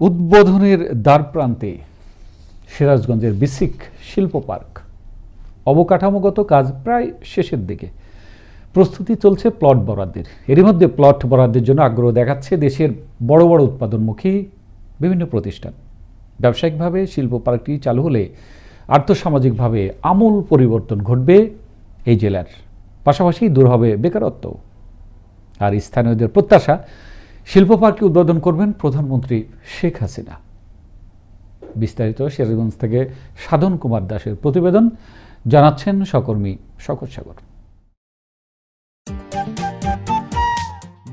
উদ্বোধনের দ্বার প্রান্তে সিরাজগঞ্জের বিসিক শিল্প পার্ক। অবকাঠামোগত কাজ প্রায় শেষের দিকে। প্রস্তুতি চলছে প্লট বরাদ্দের। এরই মধ্যে প্লট বরাদ্দের জন্য আগ্রহ দেখাচ্ছে দেশের বড় বড় উৎপাদনমুখী বিভিন্ন প্রতিষ্ঠান। ব্যবসায়িকভাবে শিল্প পার্কটি চালু হলে আর্থসামাজিকভাবে আমূল পরিবর্তন ঘটবে এই জেলার। পাশাপাশি দূর হবে বেকারত্ব আর স্থানীয়দের প্রত্যাশা শিল্প পার্কটি উদ্বোধন করবেন প্রধানমন্ত্রী শেখ হাসিনা। বিস্তারিত সিরাজগঞ্জ থেকে সাধন কুমার দাসের প্রতিবেদন জানাচ্ছেন সকর্মী শকর সাগর।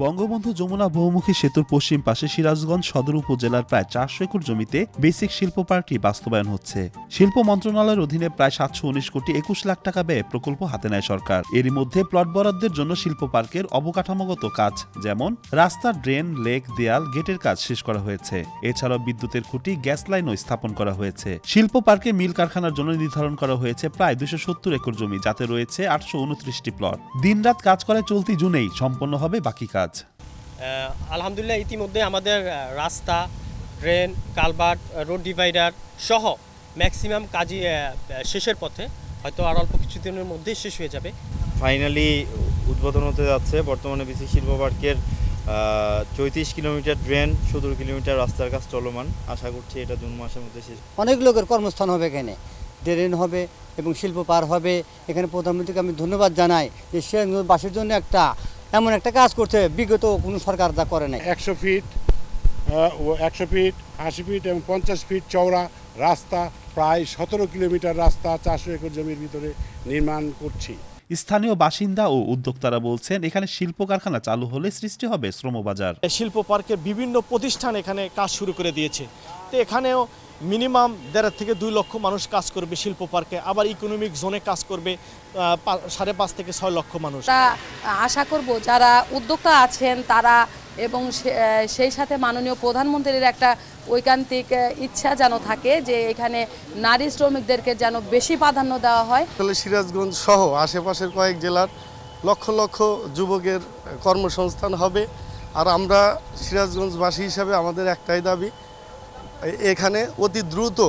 বঙ্গবন্ধু যমুনা বহুমুখী সেতুর পশ্চিম পাশে সিরাজগঞ্জ সদর উপজেলার প্রায় চারশো একর জমিতে বেসিক শিল্প পার্কটি বাস্তবায়ন হচ্ছে। শিল্প মন্ত্রণালয়ের অধীনে প্রায় সাতশো উনিশ কোটি একুশ লাখ টাকা ব্যয়ে প্রকল্প হাতে নেয় সরকার। এরই মধ্যে প্লট বরাদ্দের জন্য শিল্প পার্কের অবকাঠামোগত কাজ, যেমন রাস্তা ড্রেন, লেক, দেয়াল, গেটের কাজ শেষ করা হয়েছে। এছাড়াও বিদ্যুতের খুঁটি, গ্যাস লাইনও স্থাপন করা হয়েছে। শিল্প পার্কে মিল কারখানার জন্য নির্ধারণ করা হয়েছে প্রায় দুশো সত্তর একর জমি, যাতে রয়েছে আটশো উনত্রিশটি প্লট। দিনরাত কাজ করে চলতি জুনেই সম্পন্ন হবে বাকি কাজ। আলহামদুলিল্লাহ ইতিমধ্যে আমাদের রাস্তা ড্রেন কালভার্ট রোড ডিভাইডার সহ ম্যাক্সিমাম কাজই শেষের পথে। হয়তো আর অল্প কিছুদিনের মধ্যেই শেষ হয়ে যাবে। ফাইনালি উদ্বোধন হতে যাচ্ছে বর্তমানে বিসি শিল্প পার্কের চৌত্রিশ কিলোমিটার ড্রেন সতেরো কিলোমিটার রাস্তার কাজ চলমান। আশা করছি এটা জুন মাসের মধ্যে শেষ অনেক লোকের কর্মস্থান হবে এখানে। ড্রেন হবে এবং শিল্প পার হবে। এখানে প্রধানমন্ত্রীকে আমি ধন্যবাদ জানাই যে সে বাসের জন্য একটা এমন একটা কাজ করছে বিগত কোনো সরকার যা করে নাই। একশো ফিট একশো ফিট আশি ফিট এবং পঞ্চাশ ফিট চওড়া রাস্তা প্রায় সতেরো কিলোমিটার রাস্তা চারশো একর জমির ভিতরে নির্মাণ করছি। স্থানীয় বাসিন্দা ও উদ্যোক্তারা বলছেন এখানে শিল্প কারখানা চালু হলে সৃষ্টি হবে শ্রমবাজার। শিল্প পার্কের বিভিন্ন প্রতিষ্ঠান এখানে কাজ শুরু করে দিয়েছে। তো এখানেও মিনিমাম দেড় থেকে দুই লক্ষ মানুষ কাজ করবে শিল্প পার্কে আবার ইকোনমিক জোনে কাজ করবে সাড়ে পাঁচ থেকে ছয় লক্ষ মানুষ। আশা করব যারা উদ্যোক্তা আছেন তারা এবং সে- সেই সাথে মাননীয় প্রধানমন্ত্রীর একটা ঐকান্তিক ইচ্ছা যেন থাকে যে এখানে নারী শ্রমিকদেরকে যেন বেশি প্রাধান্য দেওয়া হয়। তাহলে সিরাজগঞ্জ সহ আশেপাশের কয়েক জেলার লক্ষ লক্ষ যুবকের কর্মসংস্থান হবে। আর আমরা সিরাজগঞ্জবাসী হিসাবে আমাদের একটাই দাবি এখানে অতি দ্রুত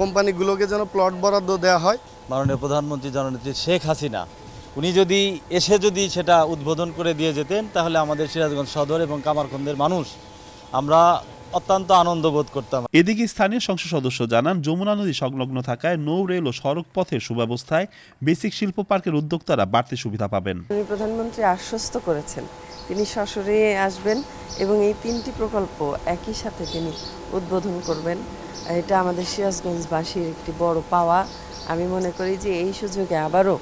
কোম্পানিগুলোকে যেন প্লট বরাদ্দ দেওয়া হয়। মাননীয় প্রধানমন্ত্রী, জননেত্রী শেখ হাসিনা, উনি যদি এসে যদি সেটা উদ্বোধন করে দিয়ে যেতেন, তাহলে আমাদের সিরাজগঞ্জ সদর এবং কামারখন্দের মানুষ, আমরা অত্যন্ত আনন্দ বোধ করতাম। এদিকে স্থানীয় সংসদ সদস্য জানান যমুনা নদী সংলগ্ন থাকায় নৌ রেল ও সড়ক পথের সুব্যবস্থায় বেসিক শিল্প পার্কের উদ্যোক্তারা বাড়তি সুবিধা পাবেন। তিনি প্রধানমন্ত্রী আশ্বস্ত করেছেন। তিনি সশরীরে আসবেন এবং এই তিনটি প্রকল্প একই সাথে তিনি উদ্বোধন করবেন। এটা আমাদের সিরাজগঞ্জবাসীর একটি বড় পাওয়া। আমি মনে করি যে এই সুযোগে আবারও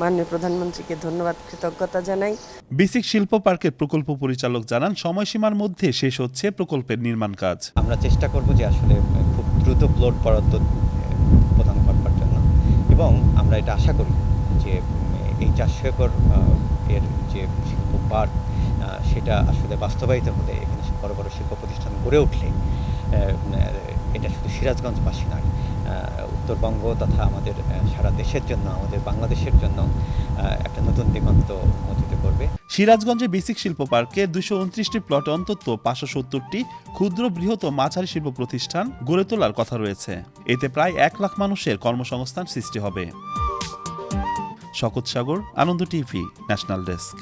মাননীয় প্রধানমন্ত্রীকে ধন্যবাদ কৃতজ্ঞতা জানাই। বেসিক শিল্প পার্কের প্রকল্প পরিচালক জানান সময়সীমার মধ্যে শেষ হচ্ছে প্রকল্পের নির্মাণ কাজ। আমরা চেষ্টা করব যে আসলে খুব দ্রুত প্লট বরাদ্দ প্রদান করবার জন্য। এবং আমরা এটা আশা করি যে এই চারশো একর এর যে শিল্প পার্ক সেটা আসলে বাস্তবায়িত হলে এখানে বড় বড় শিল্প প্রতিষ্ঠান গড়ে উঠলে এটা শুধু সিরাজগঞ্জবাসী নয় উত্তরবঙ্গ তথা আমাদের সারা দেশের জন্য, আমাদের বাংলাদেশের জন্য একটা নতুন দিগন্ত উন্মোচিত করবে। সিরাজগঞ্জে বেসিক শিল্প পার্কে দুশো উনত্রিশটি প্লট অন্তত পাঁচশো সত্তরটি ক্ষুদ্র, বৃহৎ মাঝারি শিল্প প্রতিষ্ঠান গড়ে তোলার কথা রয়েছে। এতে প্রায় এক লাখ মানুষের কর্মসংস্থান সৃষ্টি হবে। Shakat Sagar, Ananda TV, national desk.